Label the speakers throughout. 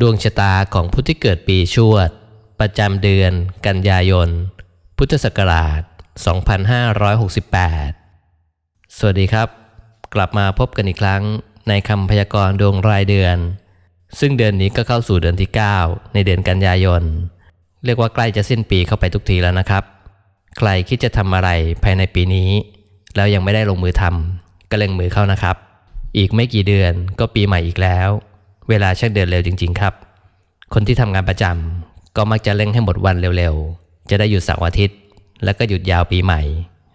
Speaker 1: ดวงชะตาของผู้ที่เกิดปีชวด ประจำเดือน กันยายน พุทธศักราช 2568 สวัสดีครับ กลับมาพบกันอีกครั้งในคำพยากรณ์ดวงรายเดือน ซึ่งเดือนนี้ก็เข้าสู่เดือนที่ 9 ในเดือนกันยายน เรียกว่าใกล้จะสิ้นปีเข้าไปทุกทีแล้วนะครับ ใครคิดจะทำอะไรภายในปีนี้ แล้วยังไม่ได้ลงมือทำก็เล็งมือเข้านะครับ อีกไม่กี่เดือนก็ปีใหม่อีกแล้ว เวลาช่างเดินเร็วจริง ๆ ครับ คนที่ทำงานประจำก็มักจะเร่งให้หมดวันเร็วๆ จะได้หยุดเสาร์อาทิตย์ แล้วก็หยุดยาวปีใหม่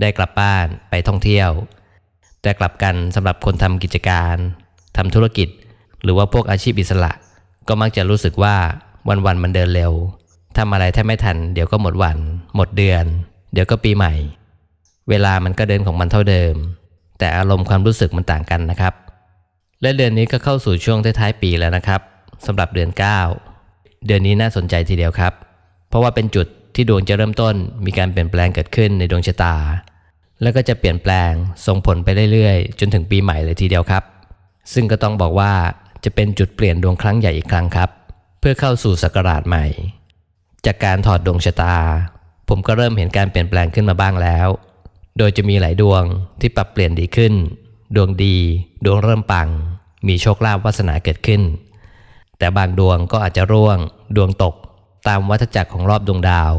Speaker 1: ได้กลับบ้านไปท่องเที่ยว แต่กลับกันสำหรับคนทำกิจการทำธุรกิจ หรือว่าพวกอาชีพอิสระ ก็มักจะรู้สึกว่าวันๆมันเดินเร็วทำอะไรแทบไม่ทัน เดี๋ยวก็หมดวัน หมดเดือน เดี๋ยวก็ปีใหม่ เวลามันก็เดินของมันเท่าเดิม แต่อารมณ์ความรู้สึกมันต่างกันนะครับ และเดือนนี้ก็เข้าสู่ช่วงท้ายๆปีแล้วนะครับสำหรับเดือน 9 เดือนนี้น่าสนใจทีเดียวครับ เพราะว่าเป็นจุดที่ดวงจะเริ่มต้น มีการเปลี่ยนแปลงเกิดขึ้นในดวงชะตา แล้วก็จะเปลี่ยนแปลงส่งผลไปเรื่อยๆ จนถึงปีใหม่เลยทีเดียวครับ ซึ่งก็ต้องบอกว่าจะเป็นจุดเปลี่ยนดวงครั้งใหญ่อีกครั้งครับ เพื่อเข้าสู่ศักราชใหม่ จากการถอดดวงชะตา ผมก็เริ่มเห็นการเปลี่ยนแปลงขึ้นมาบ้างแล้ว โดยจะมีหลายดวงที่ปรับเปลี่ยนดีขึ้น ดวงดี ดวงเริ่มปัง มีโชคลาภวาสนาเกิดขึ้น แต่บางดวงก็อาจจะร่วง ดวงตกตามวัฏจักรของรอบดวงดาว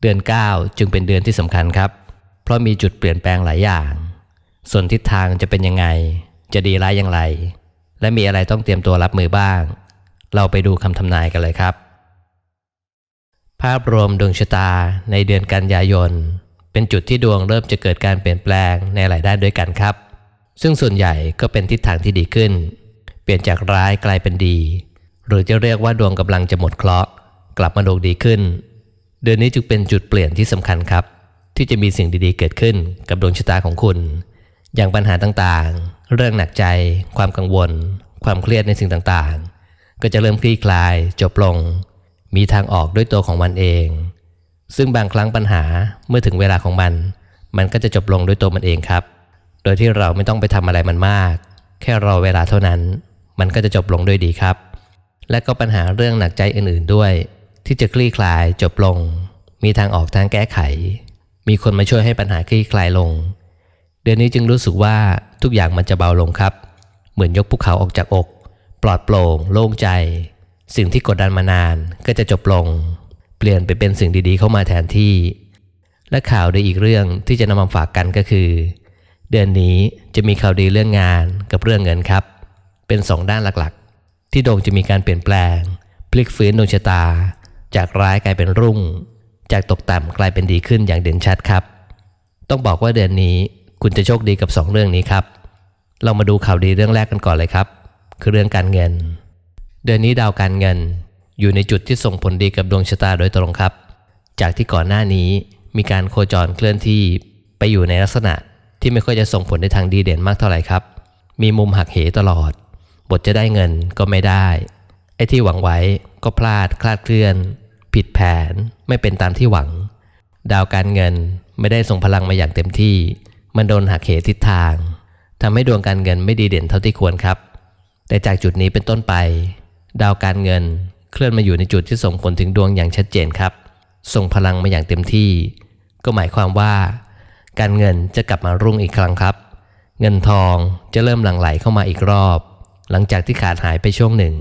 Speaker 1: เดือน 9 จึงเป็นเดือนที่สำคัญครับ เพราะมีจุดเปลี่ยนแปลงหลายอย่าง ส่วนทิศทางจะเป็นยังไง จะดีร้ายอย่างไร และมีอะไรต้องเตรียมตัวรับมือบ้าง เราไปดูคำทำนายกันเลยครับ ภาพรวมดวงชะตาในเดือนกันยายน เป็นจุดที่ดวงเริ่มจะเกิดการเปลี่ยนแปลงในหลายด้านด้วยกันครับ ซึ่งส่วนใหญ่ก็เป็นทิศทางที่ดีขึ้น เปลี่ยนจากร้ายกลายเป็นดี หรือจะเรียกว่าดวงกำลังจะหมดเคราะห์กลับมาดวงดีขึ้น เดือนนี้จึงเป็นจุดเปลี่ยนที่สำคัญครับ ที่จะมีสิ่งดีๆ เกิดขึ้นกับดวงชะตาของคุณ อย่างปัญหาต่างๆ เรื่องหนักใจ ความกังวล ความเครียดในสิ่งต่างๆ ก็จะเริ่มคลี่คลายจบลง มีทางออกด้วยตัวของมันเอง ซึ่งบางครั้งปัญหาเมื่อถึงเวลาของมัน มันก็จะจบลงด้วยตัวมันเองครับ ดยที่เราไม่ต้องไปทำอะไรมันมาก แค่รอเวลาเท่านั้น มันก็จะจบลงด้วยดีครับ และก็ปัญหาเรื่องหนักใจอื่นๆด้วย ที่จะคลี่คลายจบลง มีทางออกทางแก้ไข มีคนมาช่วยให้ปัญหาคลี่คลายลง เดือนนี้จึงรู้สึกว่าทุกอย่างมันจะเบาลงครับ เหมือนยกภูเขาออกจากอก ปลอดโปร่ง โล่งใจ สิ่งที่กดดันมานานก็จะจบลง เปลี่ยนไปเป็นสิ่งดีๆ เข้ามาแทนที่ และข่าวดีอีกเรื่องที่จะนำมาฝากกันก็คือ เดือนนี้จะมีข่าวดีเรื่องงานกับเรื่องเงินครับ เป็นสองด้านหลักๆ ที่ดวงจะมีการเปลี่ยนแปลง พลิกฟื้นดวงชะตา จากร้ายกลายเป็นรุ่ง จากตกต่ำกลายเป็นดีขึ้นอย่างเด่นชัดครับ ต้องบอกว่าเดือนนี้คุณจะโชคดีกับ 2 เรื่องนี้ครับ เรามาดูข่าวดีเรื่องแรกกันก่อนเลยครับ คือเรื่องการเงิน เดือนนี้ดาวการเงิน อยู่ในจุดที่ส่งผลดีกับดวงชะตาโดยตรงครับ จากที่ก่อนหน้านี้มีการโคจรเคลื่อนที่ไปอยู่ในลักษณะ ที่ไม่ค่อยจะส่งผลในทางดีเด่นมากเท่าไหร่ครับ มีมุมหักเหตลอด บทจะได้เงินก็ไม่ได้ ไอ้ที่หวังไว้ก็พลาดคลาดเคลื่อน ผิดแผนไม่เป็นตามที่หวัง ดาวการเงินไม่ได้ส่งพลังมาอย่างเต็มที่ มันโดนหักเหทิศทางทำให้ดวงการเงินไม่ดีเด่นเท่าที่ควรครับ แต่จากจุดนี้เป็นต้นไป ดาวการเงินเคลื่อนมาอยู่ในจุดที่ส่งผลถึงดวงอย่างชัดเจนครับ ส่งพลังมาอย่างเต็มที่ ก็หมายความว่า การเงินจะกลับมารุ่งอีกครั้งครับ เงินทองจะเริ่มหลั่งไหลเข้ามาอีกรอบ หลังจากที่ขาดหายไปช่วงหนึ่ง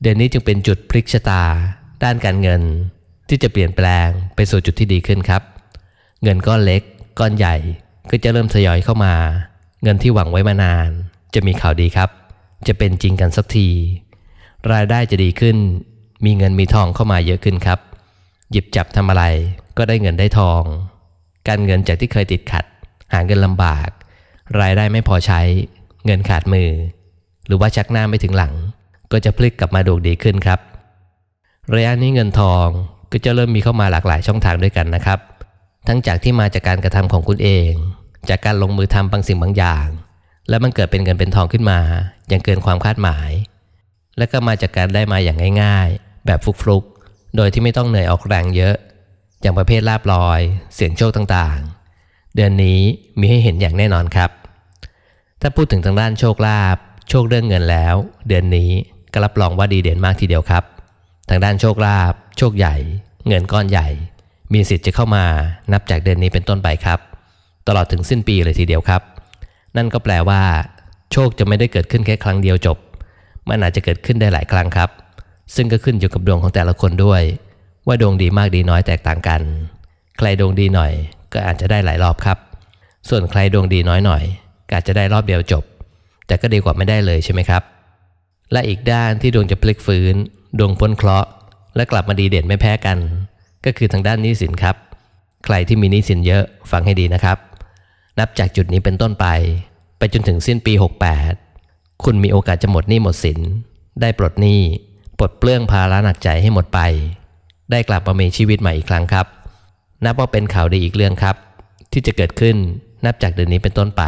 Speaker 1: เดือนนี้จึงเป็นจุดพลิกชะตา ด้านการเงิน ที่จะเปลี่ยนแปลงไปสู่จุดที่ดีขึ้นครับ เงินก้อนเล็ก ก้อนใหญ่ก็จะเริ่มทยอยเข้ามา เงินที่หวังไว้มานาน จะมีข่าวดีครับ จะเป็นจริงกันสักที รายได้จะดีขึ้น มีเงินมีทองเข้ามาเยอะขึ้นครับ หยิบจับทำอะไรก็ได้เงินได้ทอง การเงินจากที่เคยติดขัด หาเงินลำบาก รายได้ไม่พอใช้ เงินขาดมือ หรือว่าชักหน้าไม่ถึงหลัง ก็จะพลิกกลับมาดวงดีขึ้นครับ ระยะนี้เงินทองก็จะเริ่มมีเข้ามาหลากหลายช่องทางด้วยกันนะครับ ทั้งจากที่มาจากการกระทำของคุณเอง จากการลงมือทำบางสิ่งบางอย่าง และมันเกิดเป็นเงินเป็นทองขึ้นมา อย่างเกินความคาดหมาย และก็มาจากการได้มาอย่างง่าย ๆ แบบฟุกๆ โดยที่ไม่ต้องเหนื่อยออกแรงเยอะ อย่างประเภทลาบลอย เสียงโชคต่างๆ เดือนนี้มีให้เห็นอย่างแน่นอนครับ ถ้าพูดถึงทางด้านโชคลาภโชคเรื่องเงินแล้ว เดือนนี้ก็รับรองว่าดีเด่นมากทีเดียวครับ ทางด้านโชคลาภโชคใหญ่ เงินก้อนใหญ่ มีสิทธิ์จะเข้ามานับจากเดือนนี้เป็นต้นไปครับ ตลอดถึงสิ้นปีเลยทีเดียวครับ นั่นก็แปลว่า โชคจะไม่ได้เกิดขึ้นแค่ครั้งเดียวจบ มันอาจจะเกิดขึ้นได้หลายครั้งครับ ซึ่งก็ขึ้นอยู่กับดวงของแต่ละคนด้วย ว่าดวงดีมากดีน้อยแตกต่างกัน ใครดวงดีหน่อย ก็อาจจะได้หลายรอบครับ ส่วนใครดวงดีน้อยหน่อยก็อาจจะได้รอบเดียวจบ แต่ก็ดีกว่าไม่ได้เลยใช่ไหมครับ และอีกด้านที่ดวงจะพลิกฟื้น ดวงพ้นเคราะห์และกลับมาดีเด่นไม่แพ้กัน ก็คือทางด้านหนี้สินครับ ใครที่มีหนี้สินเยอะฟังให้ดีนะครับ นับจากจุดนี้เป็นต้นไป ไปจนถึงสิ้นปี 68 คุณมีโอกาสจะหมดหนี้หมดสิน ได้ปลดหนี้ปลดเปลื้องภาระหนักใจให้หมดไป ได้กลับมามีชีวิตใหม่อีกครั้งครับ นับว่าเป็นข่าวดีอีกเรื่องครับ ที่จะเกิดขึ้นนับจากเดือนนี้เป็นต้นไป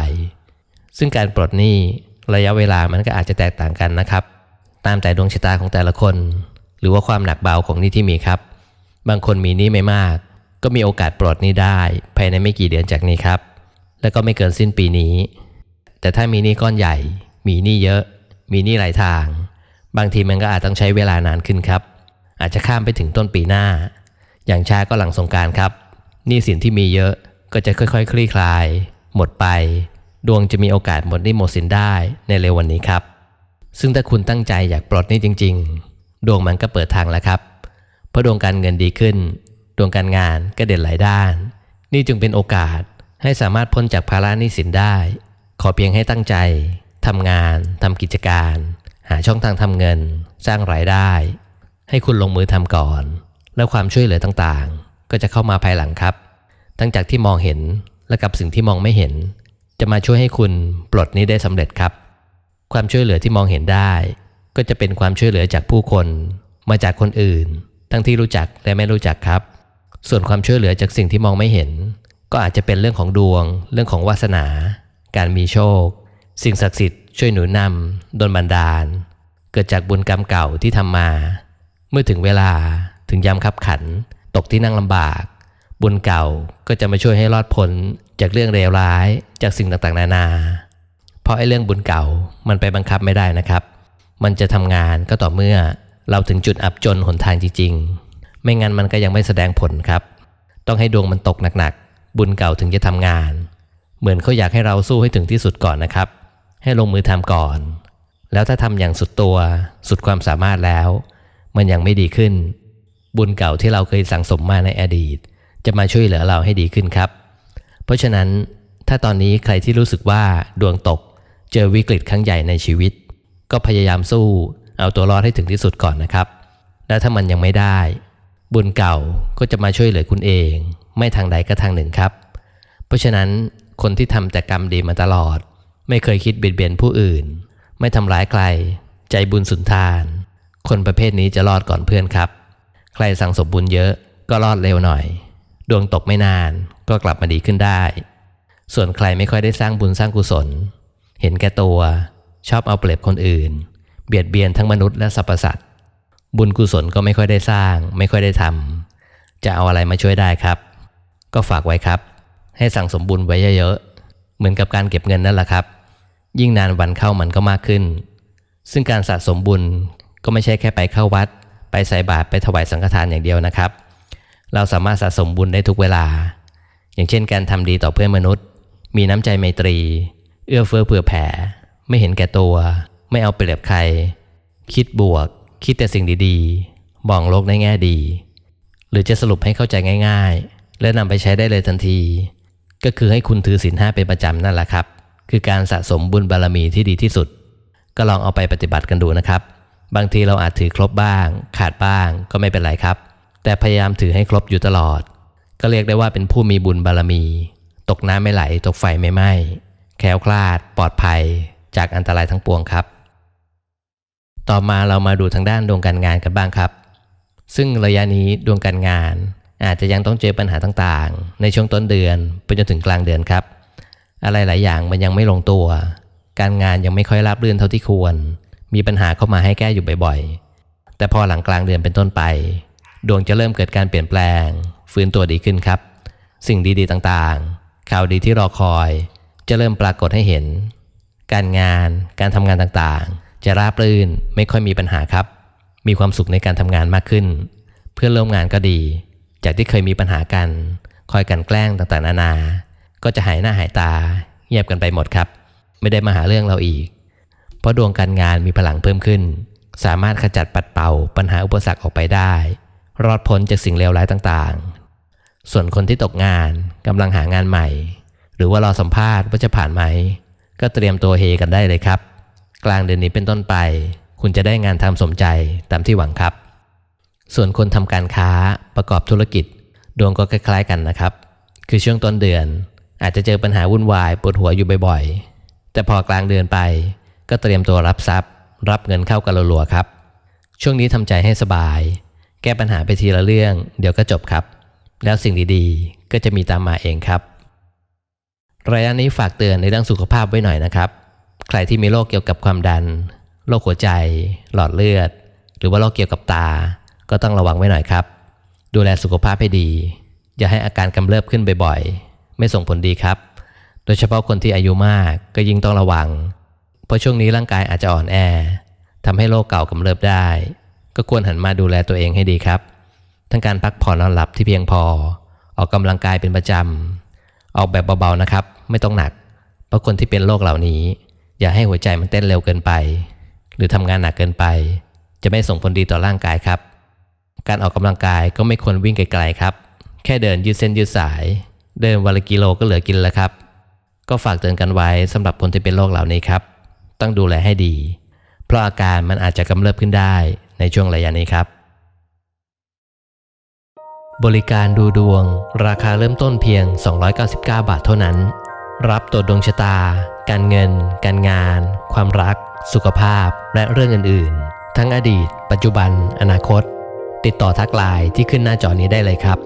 Speaker 1: ซึ่งการปลดหนี้ระยะเวลามันก็อาจจะแตกต่างกันนะครับ ตามแต่ดวงชะตาของแต่ละคน หรือว่าความหนักเบาของหนี้ที่มีครับ บางคนมีหนี้ไม่มาก ก็มีโอกาสปลดหนี้ได้ภายในไม่กี่เดือนจากนี้ครับ แล้วก็ไม่เกินสิ้นปีนี้ แต่ถ้ามีหนี้ก้อนใหญ่ มีหนี้เยอะ มีหนี้หลายทาง บางทีมันก็อาจต้องใช้เวลานานขึ้นครับ อาจจะข้ามไปถึงต้นปีหน้า อย่างช้าก็หลังสงการครับหนี้สินที่มีเยอะก็จะค่อยๆคลี่คลาย หมดไป ดวงจะมีโอกาสหมดหนี้หมดสินได้ในเร็ววันนี้ครับ ซึ่งถ้าคุณตั้งใจอยากปลดหนี้จริง ๆ ดวงมันก็เปิดทางแล้วครับ เพราะดวงการเงินดีขึ้น ดวงการงานก็เด่นหลายด้าน นี่จึงเป็นโอกาสให้สามารถพ้นจากภาระหนี้สินได้ ขอเพียงให้ตั้งใจทำงานทำกิจการ หาช่องทางทำเงิน สร้างรายได้ ให้คุณลงมือทำก่อน แล้วความช่วยเหลือต่างๆ ก็จะเข้ามาภายหลังครับทั้งจากที่มองเห็นและกับสิ่งที่มองไม่เห็น จะมาช่วยให้คุณปลดนี้ได้สำเร็จครับ ความช่วยเหลือที่มองเห็นได้ ก็จะเป็นความช่วยเหลือจากผู้คน มาจากคนอื่น ทั้งที่รู้จักและไม่รู้จักครับ ส่วนความช่วยเหลือจากสิ่งที่มองไม่เห็น ก็อาจจะเป็นเรื่องของดวง เรื่องของวาสนา การมีโชค สิ่งศักดิ์สิทธิ์ช่วยหนุนนำดลบันดาล เกิดจากบุญกรรมเก่าที่ทำมา เมื่อถึงเวลาถึงยามขับขัน ตกที่นั่งลำบาก บุญเก่าก็จะมาช่วยให้รอดพ้นจากเรื่องเลวร้ายจากสิ่งต่างๆ นานา เพราะไอ้เรื่องบุญเก่ามันไปบังคับไม่ได้นะครับ มันจะทำงานก็ต่อเมื่อเราถึงจุดอับจนหนทางจริงๆ ไม่งั้นมันก็ยังไม่แสดงผลครับ ต้องให้ดวงมันตกหนักๆ บุญเก่าถึงจะทำงาน เหมือนเขาอยากให้เราสู้ให้ถึงที่สุดก่อนนะครับ ให้ลงมือทำก่อน แล้วถ้าทำอย่างสุดตัวสุดความสามารถแล้ว มันยังไม่ดีขึ้น บุญเก่าที่เราเคยสั่งสมมาในอดีต จะมาช่วยเหลือเราให้ดีขึ้นครับ เพราะฉะนั้นถ้าตอนนี้ใครที่รู้สึกว่าดวงตก เจอวิกฤตครั้งใหญ่ในชีวิต ก็พยายามสู้ เอาตัวรอดให้ถึงที่สุดก่อนนะครับ และถ้ามันยังไม่ได้ บุญเก่าก็จะมาช่วยเหลือคุณเอง ไม่ทางใดก็ทางหนึ่งครับ เพราะฉะนั้นคนที่ทำแต่กรรมดีมาตลอด ไม่เคยคิดเบียดเบียนผู้อื่น ไม่ทำร้ายใคร ใจบุญสุนทาน คนประเภทนี้จะรอดก่อนเพื่อนครับ ใครสั่งสมบุญเยอะก็รอดเร็วหน่อย ดวงตกไม่นานก็กลับมาดีขึ้นได้ ส่วนใครไม่ค่อยได้สร้างบุญสร้างกุศล เห็นแก่ตัว ชอบเอาเปรียบคนอื่น เบียดเบียนทั้งมนุษย์และสรรพสัตว์บุญกุศลก็ไม่ค่อยได้สร้าง ไม่ค่อยได้ทำจะเอาอะไรมาช่วยได้ครับ ก็ฝากไว้ครับ ให้สั่งสมบุญไว้เยอะๆเหมือนกับการเก็บเงินนั่นแหละครับ ยิ่งนานวันเข้ามันก็มากขึ้น ซึ่งการสะสมบุญ ก็ไม่ใช่แค่ไปเข้าวัด ไปใส่บาตรไปถวายสังฆทานอย่างเดียวนะครับ เราสามารถสะสมบุญได้ทุกเวลา อย่างเช่น การทำดีต่อเพื่อนมนุษย์ มีน้ำใจไมตรี เอื้อเฟื้อเผื่อแผ่ ไม่เห็นแก่ตัว ไม่เอาเปรียบใคร คิดบวก คิดแต่สิ่งดีๆมองโลกในแง่ดี หรือจะสรุปให้เข้าใจง่ายๆ และนำไปใช้ได้เลยทันที ก็คือให้คุณถือศีลห้าเป็นประจำนั่นแหละครับ คือการสะสมบุญบารมีที่ดีที่สุด ก็ลองเอาไปปฏิบัติกันดูนะครับ บางทีเราอาจถือครบบ้าง ขาดบ้างก็ไม่เป็นไรครับ แต่พยายามถือให้ครบอยู่ตลอด ก็เรียกได้ว่าเป็นผู้มีบุญบารมี ตกน้ำไม่ไหล ตกไฟไม่ไหม้แคล้วคลาด ปลอดภัย จากอันตรายทั้งปวงครับ ต่อมาเรามาดูทางด้านดวงการงานกันบ้างครับ ซึ่งระยะนี้ดวงการงาน อาจจะยังต้องเจอปัญหาต่างๆ ในช่วงต้นเดือนไปจนถึงกลางเดือนครับ อะไรหลายอย่างมันยังไม่ลงตัว การงานยังไม่ค่อยราบรื่นเท่าที่ควร มีปัญหาเข้ามาให้แก้อยู่บ่อยๆ แต่พอหลังกลางเดือนเป็นต้นไป ดวงจะเริ่มเกิดการเปลี่ยนแปลง ฟื้นตัวดีขึ้นครับ สิ่งดีๆต่างๆ ข่าวดีที่รอคอย จะเริ่มปรากฏให้เห็น การงาน การทำงานต่างๆ จะราบรื่นไม่ค่อยมีปัญหาครับ มีความสุขในการทำงานมากขึ้น เพื่อนร่วมงานก็ดี จากที่เคยมีปัญหากัน คอยกันแกล้งต่างๆ นานา ก็จะหายหน้าหายตาเงียบกันไปหมดครับ ไม่ได้มาหาเรื่องเราอีก ราะดวงการงานมีพลังเพิ่มขึ้น สามารถขจัดปัดเป่าปัญหาอุปสรรคออกไปได้ รอดพ้นจากสิ่งเลวร้ายต่างๆ ส่วนคนที่ตกงานกำลังหางานใหม่ หรือว่ารอสัมภาษณ์ว่าจะผ่านไหม ก็เตรียมตัวเฮกันได้เลยครับ กลางเดือนนี้เป็นต้นไป คุณจะได้งานทำสมใจตามที่หวังครับ ส่วนคนทำการค้าประกอบธุรกิจ ดวงก็คล้ายๆกันนะครับ คือช่วงต้นเดือนอาจจะเจอปัญหาวุ่นวายปวดหัวอยู่บ่อยๆ แต่พอกลางเดือนไป ก็เตรียมตัวรับทรัพย์ รับเงินเข้ากันรัวๆครับ ช่วงนี้ทำใจให้สบาย แก้ปัญหาไปทีละเรื่อง เดี๋ยวก็จบครับ แล้วสิ่งดีๆ ก็จะมีตามมาเองครับระยะนี้ฝากเตือนในเรื่องสุขภาพไว้หน่อยนะครับ ใครที่มีโรคเกี่ยวกับความดัน โรคหัวใจ หลอดเลือด หรือว่าโรคเกี่ยวกับตา ก็ต้องระวังไว้หน่อยครับ ดูแลสุขภาพให้ดี อย่าให้อาการกำเริบขึ้นบ่อยๆ ไม่ส่งผลดีครับ โดยเฉพาะคนที่อายุมากก็ยิ่งต้องระวัง เพราะช่วงนี้ร่างกายอาจจะอ่อนแอทำให้โรคเก่ากำเริบได้ ก็ควรหันมาดูแลตัวเองให้ดีครับ ทั้งการพักผ่อนนอนหลับที่เพียงพอ ออกกำลังกายเป็นประจำออกแบบเบาๆนะครับ ไม่ต้องหนัก เพราะคนที่เป็นโรคเหล่านี้ อย่าให้หัวใจมันเต้นเร็วเกินไป หรือทำงานหนักเกินไป จะไม่ส่งผลดีต่อร่างกายครับ การออกกำลังกายก็ไม่ควรวิ่งไกลๆครับ แค่เดินยืดเส้นยืดสาย เดินวันละกิโลก็เหลือกินแล้วครับ ก็ฝากเตือนกันไว้สำหรับคนที่เป็นโรคเหล่านี้ครับ ต้องดูแลให้ดี เพราะอาการมันอาจจะกำเริบขึ้นได้ในช่วงระยะนี้ครับ บริการดูดวง ราคาเริ่มต้นเพียง 299 บาทเท่านั้น รับตรวจดวงชะตา การเงิน การงาน ความรัก สุขภาพ และเรื่องอื่น ๆ ทั้งอดีต ปัจจุบัน อนาคต ติดต่อทักไลน์ที่ขึ้นหน้าจอนี้ได้เลยครับ